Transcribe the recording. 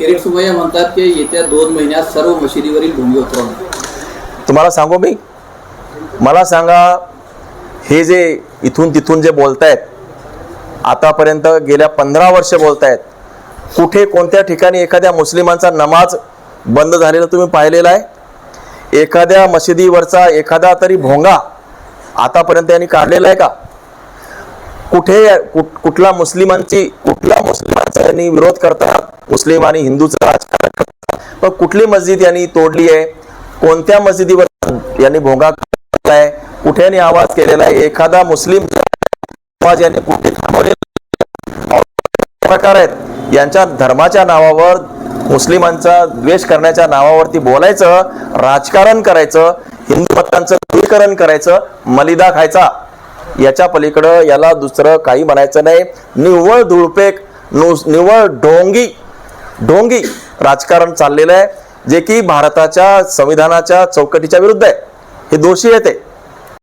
किरीट सुमय्या म्हणतात की येत्या दोन महिन्यात सर्व मशिदीवरील भूमी उतरवणे तुम्हाला सांगू मी? मला सांगा हे जे इथून तिथून जे बोलतायत आतापर्यंत गेल्या पंधरा वर्ष बोलतायत कुठे कोणत्या ठिकाणी एखाद्या मुस्लिमांचा नमाज बंद झालेला तुम्ही पाहिलेला आहे? एखाद्या मशिदीवरचा एखादा तरी भोंगा आतापर्यंत यांनी काढलेला आहे का? कुठे कुठ- कुठला मुस्लिमांची कुठला यांनी विरोध करतात मुस्लिम आणि हिंदूचं राजकारण करतात. पण कुठली मस्जिद यांनी तोडली आहे? कोणत्या मस्जिदीवर यांनी भोंगा केलाय कुठे यांनी आवाज केलेला आहे? एखादा मुस्लिम समाज यांनी कुठे थांबवलेला प्रकार आहेत यांच्या धर्माच्या नावावर मुस्लिमांचा द्वेष करण्याच्या नावावरती बोलायचं राजकारण करायचं हिंदू भक्तांचं ध्रुवीकरण करायचं मलिदा खायचा. याच्या पलीकडं याला दुसरं काही म्हणायचं नाही. निव्वळ धुळपेक नुस निव्वळ ढोंगी ढोंगी राजकारण चाललेलं आहे जे की भारताच्या संविधानाच्या चौकटीच्या विरुद्ध आहे. हे दोषी येते